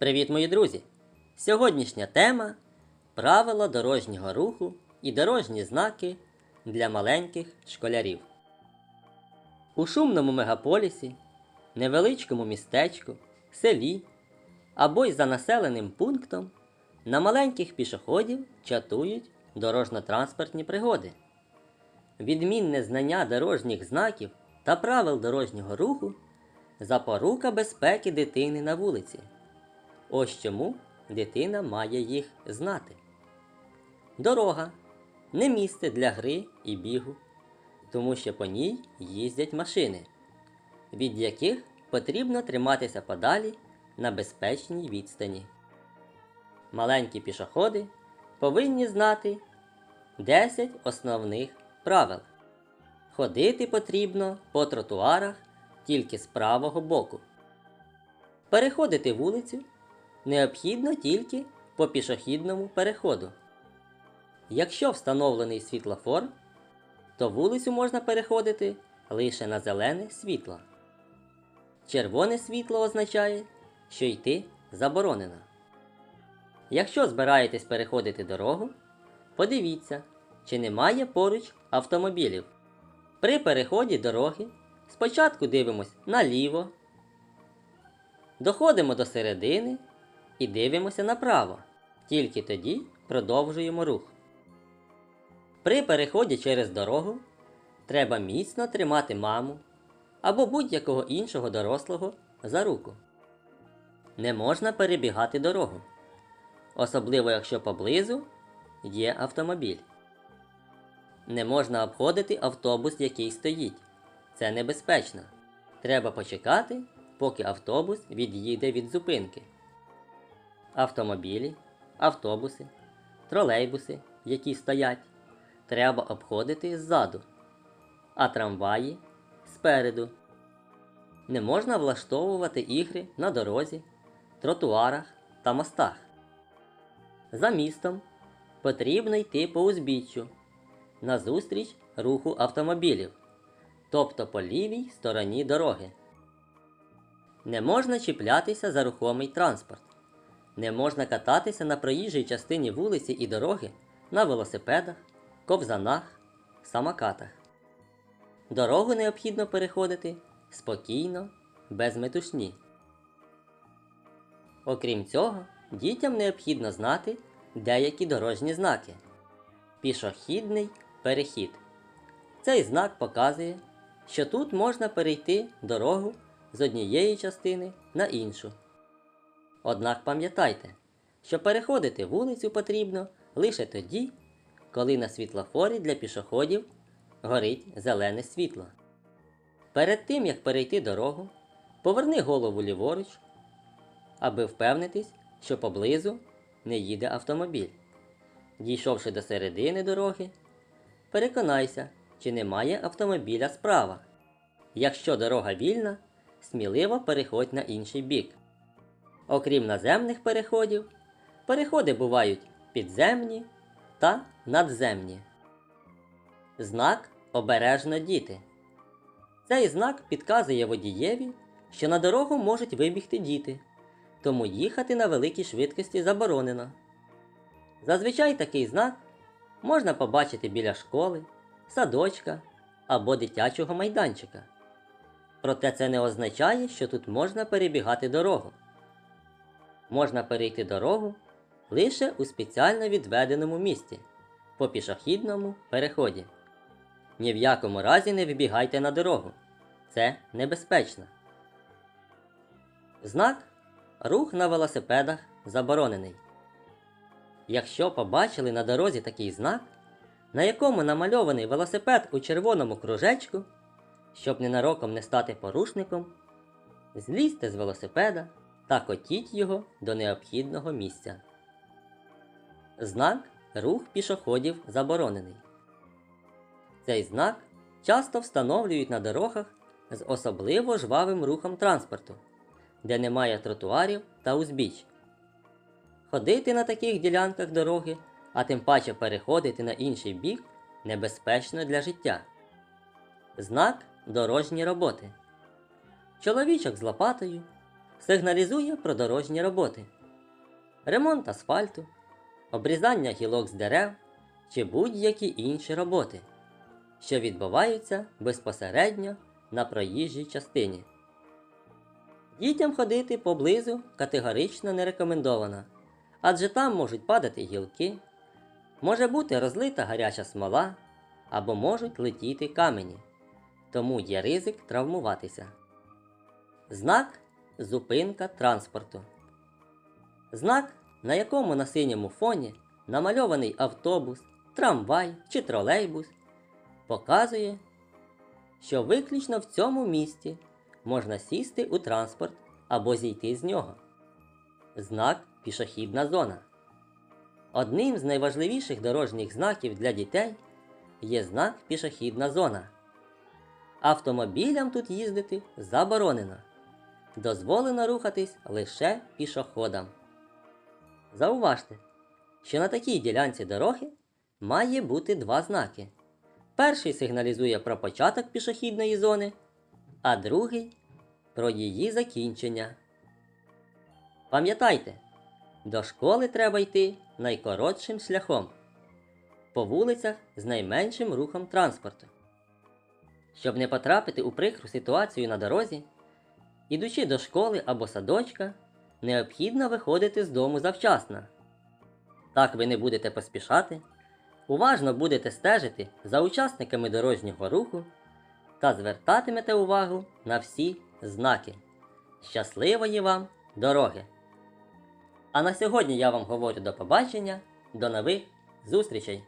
Привіт, мої друзі! Сьогоднішня тема правила дорожнього руху і дорожні знаки для маленьких школярів. У шумному мегаполісі, невеличкому містечку, селі або й за населеним пунктом на маленьких пішоходів чатують дорожньо-транспортні пригоди. Відмінне знання дорожніх знаків та правил дорожнього руху запорука безпеки дитини на вулиці. Ось чому дитина має їх знати. Дорога не місце для гри і бігу, тому що по ній їздять машини, від яких потрібно триматися подалі на безпечній відстані. Маленькі пішоходи повинні знати 10 основних правил. Ходити потрібно по тротуарах тільки з правого боку. Переходити вулицю необхідно тільки по пішохідному переходу. Якщо встановлений світлофор, то вулицю можна переходити лише на зелене світло. Червоне світло означає, що йти заборонено. Якщо збираєтесь переходити дорогу, подивіться, чи немає поруч автомобілів. При переході дороги спочатку дивимось наліво, доходимо до середини і дивимося направо. Тільки тоді продовжуємо рух. При переході через дорогу треба міцно тримати маму або будь-якого іншого дорослого за руку. Не можна перебігати дорогу, особливо якщо поблизу є автомобіль. Не можна обходити автобус, який стоїть. Це небезпечно. Треба почекати, поки автобус від'їде від зупинки. Автомобілі, автобуси, тролейбуси, які стоять, треба обходити ззаду, а трамваї спереду. Не можна влаштовувати ігри на дорозі, тротуарах та мостах. За містом потрібно йти по узбіччю назустріч руху автомобілів, тобто по лівій стороні дороги. Не можна чіплятися за рухомий транспорт. Не можна кататися на проїжджій частині вулиці і дороги на велосипедах, ковзанах, самокатах. Дорогу необхідно переходити спокійно, без метушні. Окрім цього, дітям необхідно знати деякі дорожні знаки. Пішохідний перехід. Цей знак показує, що тут можна перейти дорогу з однієї частини на іншу. Однак пам'ятайте, що переходити вулицю потрібно лише тоді, коли на світлофорі для пішоходів горить зелене світло. Перед тим як перейти дорогу, поверни голову ліворуч, аби впевнитись, що поблизу не їде автомобіль. Дійшовши до середини дороги, переконайся, чи немає автомобіля справа. Якщо дорога вільна, сміливо переходь на інший бік. Окрім наземних переходів, переходи бувають підземні та надземні. Знак обережно діти. Цей знак підказує водієві, що на дорогу можуть вибігти діти, тому їхати на великій швидкості заборонено. Зазвичай такий знак можна побачити біля школи, садочка або дитячого майданчика. Проте це не означає, що тут можна перебігати дорогу. Можна перейти дорогу лише у спеціально відведеному місці по пішохідному переході. Ні в якому разі не вибігайте на дорогу. Це небезпечно. Знак Рух на велосипедах заборонений. Якщо побачили на дорозі такий знак, на якому намальований велосипед у червоному кружечку, щоб ненароком не стати порушником, злізьте з велосипеда та котіть його до необхідного місця. Знак Рух пішоходів заборонений. Цей знак часто встановлюють на дорогах з особливо жвавим рухом транспорту, де немає тротуарів та узбіч. Ходити на таких ділянках дороги, а тим паче переходити на інший бік небезпечно для життя. Знак дорожні роботи. Чоловічок з лопатою сигналізує про дорожні роботи, ремонт асфальту, обрізання гілок з дерев чи будь-які інші роботи, що відбуваються безпосередньо на проїжджій частині. Дітям ходити поблизу категорично не рекомендовано, адже там можуть падати гілки, може бути розлита гаряча смола або можуть летіти камені, тому є ризик травмуватися. Знак зупинка транспорту. Знак, на якому на синьому фоні намальований автобус, трамвай чи тролейбус, показує, що виключно в цьому місті можна сісти у транспорт або зійти з нього. Знак пішохідна зона. Одним з найважливіших дорожніх знаків для дітей є знак пішохідна зона. Автомобілям тут їздити заборонено. Дозволено рухатись лише пішоходам. Зауважте, що на такій ділянці дороги має бути два знаки. Перший сигналізує про початок пішохідної зони, а другий про її закінчення. Пам'ятайте, до школи треба йти найкоротшим шляхом по вулицях з найменшим рухом транспорту. Щоб не потрапити у прикру ситуацію на дорозі, ідучи до школи або садочка, необхідно виходити з дому завчасно. Так ви не будете поспішати, уважно будете стежити за учасниками дорожнього руху та звертатимете увагу на всі знаки. Щасливої вам дороги! А на сьогодні я вам говорю до побачення, до нових зустрічей!